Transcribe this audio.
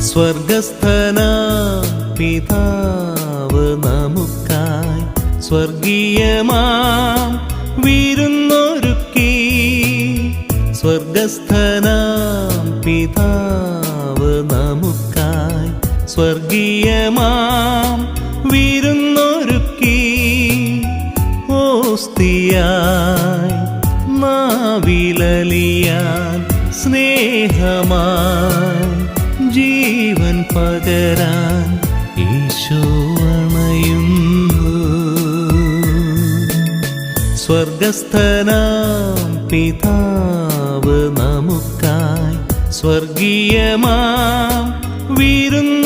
സ്വർഗസ്ഥന പിതാവ് നമുക്കായി സ്വർഗീയമാം വിരുന്നൊരുക്കി. സ്വർഗസ്ഥന പിതാവ് നമുക്കായി സ്വർഗീയമാം വിരുന്നൊരുക്കി. ഓസ്തിയായി നാവിലലിയാൻ സ്നേഹമായി ജീവൻ പകരാൻ ഈശോ അണയുന്നു. സ്വർഗസ്ഥനാം പിതാവ് നമുക്കായി സ്വർഗീയമാം വിരുന്ന്